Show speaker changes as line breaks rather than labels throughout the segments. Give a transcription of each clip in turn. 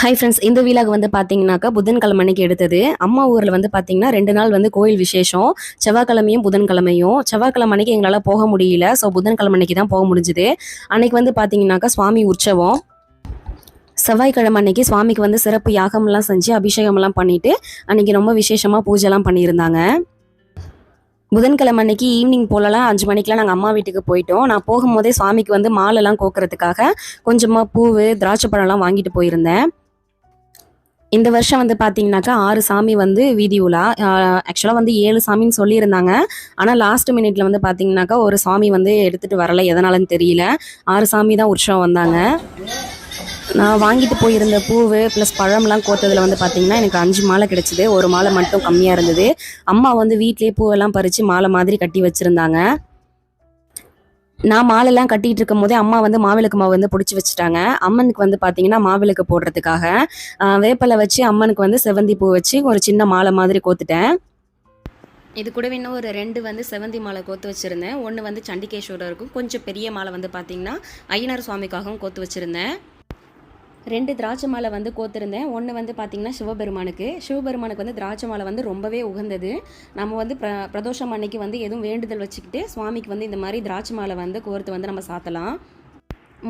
Hi friends இந்த வீலாக வந்து பார்த்தீங்கன்னாக்கா புதன்கிழமை அன்னைக்கு எடுத்தது. அம்மா ஊரில் வந்து பார்த்தீங்கன்னா ரெண்டு நாள் வந்து கோயில் விசேஷம். செவ்வாய்க்கிழமையும் புதன்கிழமையும். செவ்வாய்க்கிழமை அன்னைக்கு எங்களால் போக முடியல. ஸோ புதன்கிழமை அன்னைக்கு தான் போக முடிஞ்சுது. அன்னைக்கு வந்து பார்த்தீங்கன்னாக்கா சுவாமி உற்சவம். செவ்வாய்க்கிழமை அன்னைக்கு சுவாமிக்கு வந்து சிறப்பு யாகம்லாம் செஞ்சு அபிஷேகம்லாம் பண்ணிட்டு அன்னைக்கு ரொம்ப விசேஷமாக பூஜைலாம் பண்ணியிருந்தாங்க. புதன்கிழமை அன்னைக்கு ஈவினிங் போலலாம் அஞ்சு மணிக்கெலாம் நாங்கள் அம்மா வீட்டுக்கு போயிட்டோம். நான் போகும்போதே சுவாமிக்கு வந்து மாலைலாம் கோக்கிறதுக்காக கொஞ்சமாக பூவு திராட்சை பழம்லாம் வாங்கிட்டு போயிருந்தேன். இந்த வருஷம் வந்து பார்த்தீங்கன்னாக்கா ஆறு சாமி வந்து வீதி உலா. ஆக்சுவலாக வந்து ஏழு சாமின்னு சொல்லியிருந்தாங்க. ஆனால் லாஸ்ட் மினிட்ல வந்து பார்த்தீங்கன்னாக்கா ஒரு சாமி வந்து எடுத்துகிட்டு வரல. எதனாலன்னு தெரியல. ஆறு சாமி தான் உற்சவம் வந்தாங்க. நான் வாங்கிட்டு போயிருந்த பூவு ப்ளஸ் பழம்லாம் கோத்ததில் வந்து பார்த்தீங்கன்னா எனக்கு அஞ்சு மாலை கிடச்சிது. ஒரு மாலை மட்டும் கம்மியாக இருந்தது. அம்மா வந்து வீட்டிலேயே பூவெல்லாம் பறித்து மாலை மாதிரி கட்டி வச்சுருந்தாங்க. நான் மாலைலாம் கட்டிகிட்டு இருக்கும் போதே அம்மா வந்து மாவிளக்கு மாவு வந்து பிடிச்சி வச்சுட்டாங்க. அம்மனுக்கு வந்து பார்த்தீங்கன்னா மாவிளக்கு போடுறதுக்காக வேப்பலை வேப்பிலை வச்சு அம்மனுக்கு வந்து செவந்தி பூ வச்சு ஒரு சின்ன மாலை மாதிரி கோத்துட்டேன். இது கூடவே இன்னும் ஒரு ரெண்டு வந்து செவந்தி மாலை கோத்து வச்சுருந்தேன். ஒன்று வந்து சண்டிகேஸ்வரருக்கும் கொஞ்சம் பெரிய மாலை வந்து பார்த்தீங்கன்னா ஐயனார் சுவாமிக்காகவும் கோத்து வச்சுருந்தேன். ரெண்டு திராட்சை மாலை வந்து கோத்திருந்தேன். ஒன்று வந்து பார்த்திங்கன்னா சிவபெருமானுக்கு. சிவபெருமானுக்கு வந்து திராட்சை மாலை வந்து ரொம்பவே உகந்தது. நம்ம வந்து பிர பிரதோஷம் அன்னைக்கு வந்து எதுவும் வேண்டுதல் வச்சுக்கிட்டு சுவாமிக்கு வந்து இந்த மாதிரி திராட்சை மாலை வந்து கோர்த்து வந்து நம்ம சாத்தலாம்.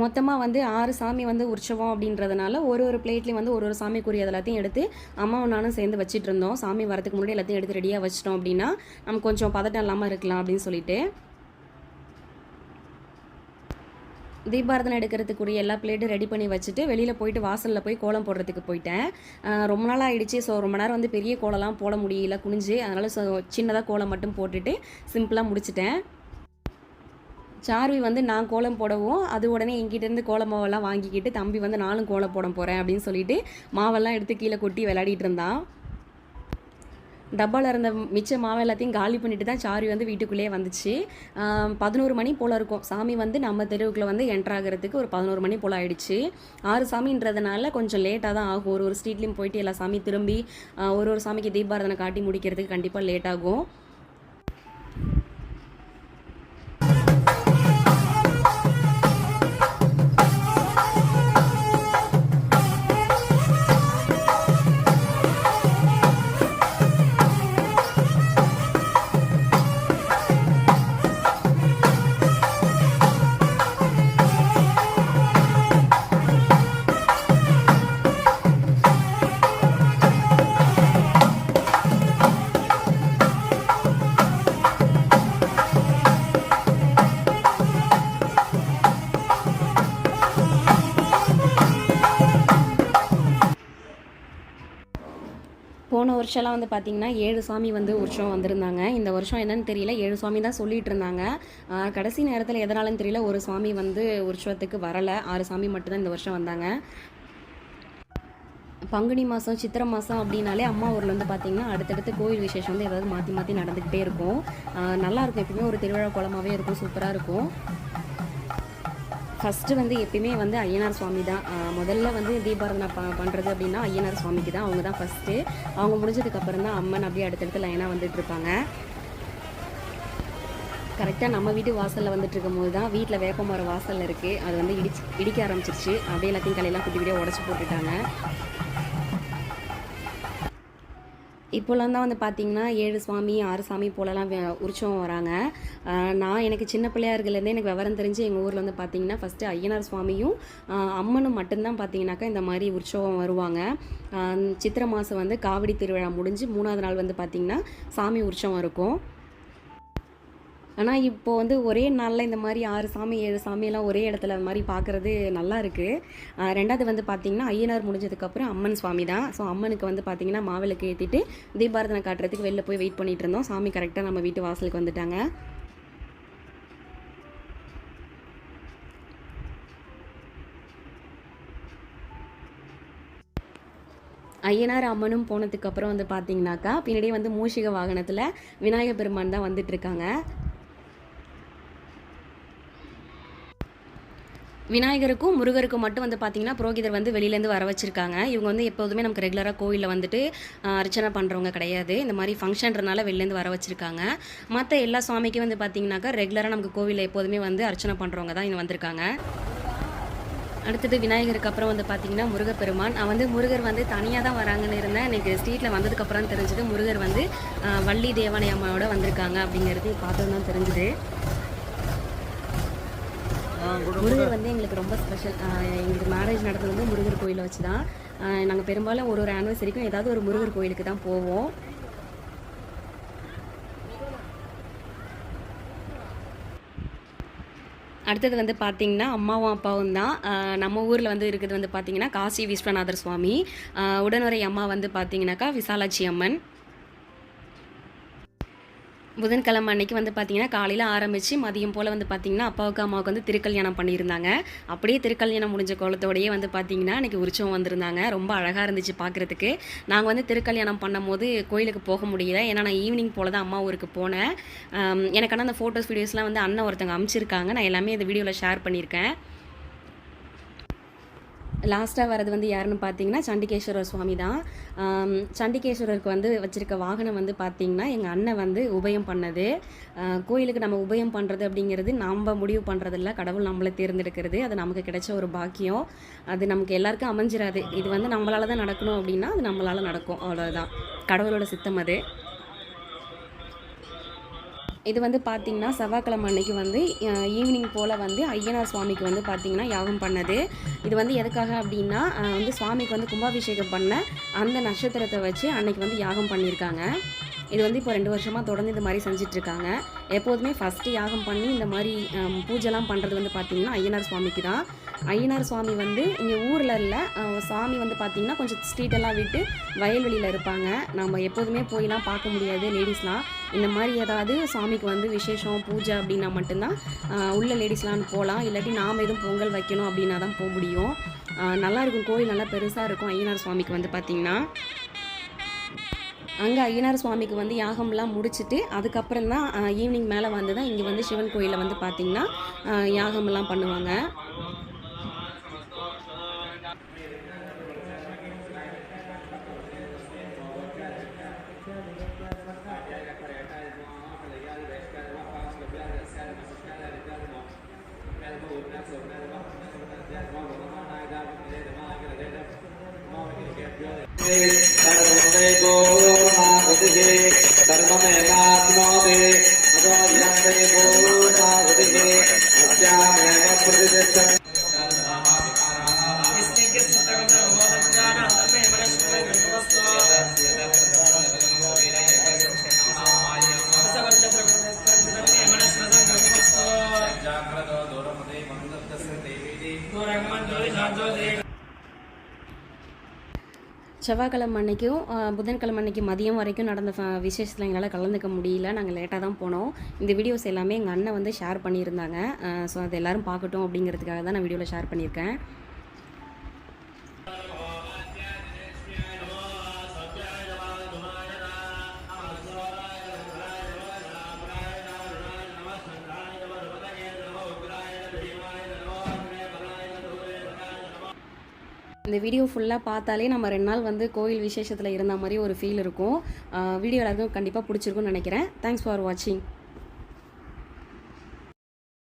மொத்தமாக வந்து ஆறு சாமி வந்து உற்சவம் அப்படின்றதுனால ஒரு ஒரு பிளேட்லேயும் வந்து ஒரு ஒரு சாமிக்குரிய எல்லாத்தையும் எடுத்து அம்மாவும் நானும் சேர்ந்து வச்சுட்டு இருந்தோம். சாமி வரதுக்கு முன்னாடி எல்லாத்தையும் எடுத்து ரெடியாக வச்சிட்டோம் அப்படின்னா நம்ம கொஞ்சம் பதட்டம் இல்லாமல் இருக்கலாம் அப்படின்னு சொல்லிட்டு. தீபாரதனை எடுக்கிறதுக்குரிய எல்லா பிளேட்டும் ரெடி பண்ணி வச்சுட்டு வெளியில் போயிட்டு வாசலில் போய் கோலம் போடுறதுக்கு போயிட்டேன். ரொம்ப நாள் ஆகிடுச்சு ஸோ ரொம்ப நேரம் வந்து பெரிய கோலம்லாம் போட முடியல குனிஞ்சு. அதனால் ஸோ சின்னதாக கோலம் மட்டும் போட்டுட்டு சிம்பிளாக முடிச்சிட்டேன். சார்வி வந்து நான் கோலம் போடவும் அது உடனே என்கிட்டேருந்து கோல மாவெல்லாம் வாங்கிக்கிட்டு தம்பி வந்து நானும் கோலம் போட போகிறேன் அப்படின்னு சொல்லிட்டு மாவெல்லாம் எடுத்து கீழே கொட்டி விளையாடிட்டு இருந்தான். டப்பாவில் இருந்த மிச்ச மாவை எல்லாத்தையும் காலி பண்ணிட்டு தான் சாரி வந்து வீட்டுக்குள்ளேயே வந்துச்சு. பதினோரு மணி போல் இருக்கும். சாமி வந்து நம்ம தெருவுக்குள்ளே வந்து என்ட்ரு ஆகிறதுக்கு ஒரு பதினோரு மணி போல் ஆயிடுச்சு. ஆறு சாமின்றதுனால கொஞ்சம் லேட்டாக தான் ஆகும். ஒரு ஒரு ஸ்ட்ரீட்லேயும் போயிட்டு எல்லா சாமி திரும்பி ஒரு ஒரு சாமிக்கு தீபாரதனை காட்டி முடிக்கிறதுக்கு கண்டிப்பாக லேட் ஆகும். போன வருஷம்லாம் வந்து பார்த்திங்கன்னா ஏழு சாமி வந்து உற்சவம் வந்திருந்தாங்க. இந்த வருஷம் என்னன்னு தெரியல ஏழு சுவாமி தான் சொல்லிட்டு இருந்தாங்க. கடைசி நேரத்தில் எதனாலன்னு தெரியல ஒரு சுவாமி வந்து உற்சவத்துக்கு வரலை. ஆறு சாமி மட்டும்தான் இந்த வருஷம் வந்தாங்க. பங்குனி மாதம் சித்திரை மாதம் அப்படின்னாலே அம்மா ஊரில் வந்து பார்த்திங்கன்னா அடுத்தடுத்து கோயில் விசேஷம் வந்து ஏதாவது மாற்றி மாற்றி நடந்துக்கிட்டே இருக்கும். நல்லாயிருக்கும் நல்லா இருக்கும். எப்பயுமே ஒரு திருவிழா குளமாகவே இருக்கும் சூப்பராக இருக்கும். ஃபஸ்ட்டு வந்து எப்பயுமே வந்து ஐயனார் சுவாமி தான். முதல்ல வந்து தீபாரதனை ப பண்ணுறது அப்படின்னா ஐயனார் சுவாமிக்கு தான். அவங்க தான் ஃபஸ்ட்டு அவங்க முடிஞ்சதுக்கப்புறம் தான் அம்மன் அப்படியே அடுத்தடுத்து லைனாக வந்துட்டு இருப்பாங்க. கரெக்டாக நம்ம வீட்டு வாசலில் வந்துட்டு இருக்கும்போது தான் வீட்டில் வேப்பமரம் வாசலில் இருக்குது அது வந்து இடிச்சு இடிக்க ஆரம்பிச்சிருச்சு. அப்படியே எல்லாத்தையும் கலையெல்லாம் குட்டி குட்டியாக உடச்சி போட்டுட்டாங்க. இப்போலாம் தான் வந்து பார்த்தீங்கன்னா ஏழு சுவாமி ஆறு சாமி போலலாம் உற்சவம் வராங்க. நான் எனக்கு சின்ன பிள்ளையா இருக்கிறதுலேருந்தே எனக்கு விவரம் தெரிஞ்சு எங்கள் ஊரில் வந்து பார்த்தீங்கன்னா ஃபஸ்ட்டு ஐயனார் சுவாமியும் அம்மனும் மட்டும்தான் பார்த்தீங்கன்னாக்கா இந்த மாதிரி உற்சவம் வருவாங்க. சித்திரை மாதம் வந்து காவடி திருவிழா முடிஞ்சு மூணாவது நாள் வந்து பார்த்தீங்கன்னா சாமி உற்சவம் இருக்கும். ஆனால் இப்போது வந்து ஒரே நாளில் இந்த மாதிரி ஆறு சாமி ஏழு சாமியெல்லாம் ஒரே இடத்துல மாதிரி பார்க்குறது நல்லா இருக்குது ரெண்டாவது வந்து பார்த்திங்கன்னா ஐயனார் முடிஞ்சதுக்கப்புறம் அம்மன் சுவாமி தான். ஸோ அம்மனுக்கு வந்து பார்த்திங்கன்னா மாவிளக்கு ஏற்றிட்டு தீபாரதனை காட்டுறதுக்கு வெளில போய் வெயிட் பண்ணிகிட்டு இருந்தோம். சாமி கரெக்டாக நம்ம வீட்டு வாசலுக்கு வந்துட்டாங்க. ஐயனார் அம்மனும் போனதுக்கப்புறம் வந்து பார்த்தீங்கன்னாக்கா பின்னாடியே வந்து மூஷிக வாகனத்தில் விநாயகர் பெருமான் தான் வந்துட்டுருக்காங்க விநாயகருக்கும் முருகருக்கும் மட்டும் வந்து பார்த்தீங்கன்னா புரோகிதர் வந்து வெளியிலேருந்து வர வச்சுருக்காங்க. இவங்க வந்து எப்போதுமே நமக்கு ரெகுலராக கோயிலில் வந்துட்டு அர்ச்சனை பண்ணுறவங்க கிடையாது. இந்த மாதிரி ஃபங்க்ஷன்றனால வெளிலேருந்து வர வச்சுருக்காங்க. மற்ற எல்லா சுவாமிக்கும் வந்து பார்த்திங்கனாக்கா ரெகுலராக நமக்கு கோவிலில் எப்போதுமே வந்து அர்ச்சனை பண்ணுறவங்க தான் இங்கே வந்திருக்காங்க. அடுத்தது விநாயகருக்கு அப்புறம் வந்து பார்த்தீங்கன்னா முருகப்பெருமான். நான் வந்து முருகர் வந்து தனியாக தான் வராங்கன்னு இருந்தேன். எனக்கு ஸ்ட்ரீட்டில் வந்ததுக்கப்புறம் தெரிஞ்சது. முருகர் வந்து வள்ளி தேவனை அம்மாவோட வந்திருக்காங்க அப்படிங்கிறது பார்த்தோம் தான் தெரிஞ்சுது. முருகர் வந்து எங்களுக்கு ரொம்ப ஸ்பெஷல் எங்களுக்கு மேரேஜ் நடந்தது வந்து முருகர் கோயிலை வச்சு தான் நாங்கள் பெரும்பாலும் ஒரு ஒரு ஆனிவர்சரிக்கும் ஏதாவது ஒரு முருகர் கோயிலுக்கு தான் போவோம். அடுத்தது வந்து பார்த்திங்கன்னா அம்மாவும் அப்பாவும் தான். நம்ம ஊரில் வந்து இருக்கிறது வந்து பார்த்திங்கன்னா காசி விஸ்வநாதர் சுவாமி. உடனுறை அம்மா வந்து பார்த்திங்கனாக்கா விசாலாட்சி அம்மன். புதன்கிழமை அன்னைக்கு வந்து பார்த்திங்கன்னா காலையில் ஆரம்பித்து மதியம் போல் வந்து பார்த்திங்கன்னா அப்பாவுக்கு அம்மாவுக்கு வந்து திருக்கல்யாணம் பண்ணியிருந்தாங்க. அப்படியே திருக்கல்யாணம் முடிஞ்ச கோலத்தோடையே வந்து பார்த்தீங்கன்னா அன்றைக்கி உற்சவம் வந்திருந்தாங்க. ரொம்ப அழகாக இருந்துச்சு பார்க்குறதுக்கு நாங்கள் வந்து திருக்கல்யாணம் பண்ணும்போது கோயிலுக்கு போக முடியல. ஏன்னா நான் ஈவினிங் போல் தான் அம்மா ஊருக்கு போனேன். எனக்கான எனக்கு ஆனால் அந்த ஃபோட்டோஸ் வீடியோஸ்லாம் வந்து அண்ணன் ஒருத்தவங்க அமுச்சிருக்காங்க. நான் எல்லாமே இந்த வீடியோவில் ஷேர் பண்ணியிருக்கேன். லாஸ்ட்டாக வரது வந்து யாருன்னு பார்த்தீங்கன்னா சண்டிகேஸ்வரர் சுவாமி தான். சண்டிகேஸ்வரருக்கு வந்து வச்சுருக்க வாகனம் வந்து பார்த்தீங்கன்னா எங்கள் அண்ணன் வந்து உபயம் பண்ணது. கோயிலுக்கு நம்ம உபயம் பண்ணுறது அப்படிங்கிறது நம்ம முடிவு பண்ணுறதில்ல கடவுள் நம்மளை தேர்ந்தெடுக்கிறது. அது நமக்கு கிடைச்ச ஒரு பாக்கியம். அது நமக்கு எல்லாருக்கும் அமைஞ்சிராது. இது வந்து நம்மளால தான் நடக்கணும் அப்படின்னா அது நம்மளால் நடக்கும். அவ்வளோதான் கடவுளோட சித்தம் அது. இது வந்து பார்த்தீங்கன்னா செவ்வாய்க்கிழமை அன்னைக்கு வந்து ஈவினிங் போல் வந்து ஐயனார் சுவாமிக்கு வந்து பார்த்திங்கன்னா யாகம் பண்ணது. இது வந்து எதுக்காக அப்படின்னா வந்து சுவாமிக்கு வந்து கும்பாபிஷேகம் பண்ண அந்த நட்சத்திரத்தை வச்சு அன்னைக்கு வந்து யாகம் பண்ணியிருக்காங்க. இது வந்து இப்போ ரெண்டு வருஷமாக தொடர்ந்து இந்த மாதிரி செஞ்சிட்ருக்காங்க. எப்போதுமே ஃபஸ்ட்டு யாகம் பண்ணி இந்த மாதிரி பூஜைலாம் பண்ணுறது வந்து பார்த்திங்கன்னா ஐயனார் சுவாமிக்கு தான். ஐயனார் சுவாமி வந்து இங்கே ஊரில் இல்லை. சாமி வந்து பார்த்திங்கன்னா கொஞ்சம் ஸ்ட்ரீட்டெல்லாம் விட்டு வயல்வெளியில் இருப்பாங்க. நம்ம எப்போதுமே போயெலாம் பார்க்க முடியாது லேடிஸ்லாம் இந்த மாதிரி ஏதாவது சாமிக்கு வந்து விசேஷம் பூஜை அப்படின்னா மட்டும்தான் உள்ள லேடிஸ்லாம் போகலாம் இல்லாட்டி நாம் எதுவும் பொங்கல் வைக்கணும் அப்படின்னா தான் போக முடியும். நல்லாயிருக்கும் நல்லா இருக்கும். கோயில் நல்லா பெருசாக இருக்கும். ஐயனார் சுவாமிக்கு வந்து பார்த்திங்கன்னா அங்கே ஐயனார் சுவாமிக்கு வந்து யாகம்லாம் முடிச்சுட்டு அதுக்கப்புறம் தான் ஈவினிங் மேலே வந்து தான் இங்கே வந்து சிவன் கோயிலில் வந்து பார்த்திங்கன்னா யாகம்லாம் பண்ணுவாங்க
Thank.
செவ்வாய்க்கிழமை அன்னைக்கும் புதன்கிழமை அன்னைக்கு மதியம் வரைக்கும் நடந்த ஃப- விசேஷத்தில் எங்களால் கலந்துக்க முடியல. நாங்கள் லேட்டாக தான் போனோம். இந்த வீடியோஸ் எல்லாமே எங்கள் அண்ணன் வந்து ஷேர் பண்ணியிருந்தாங்க. ஸோ அது எல்லோரும் பார்க்கட்டும் அப்படிங்கிறதுக்காக தான் நான் வீடியோவில் ஷேர் பண்ணியிருக்கேன். இந்த வீடியோ ஃபுல்லாக பார்த்தாலே நம்ம ரெண்டு நாள் வந்து கோயில் விசேஷத்தில் இருந்த மாதிரி ஒரு ஃபீல் இருக்கும். வீடியோ எல்லாருக்கும் கண்டிப்பாக பிடிச்சிருக்கும்னு நினைக்கிறேன். தேங்க்ஸ் ஃபார் வாட்சிங்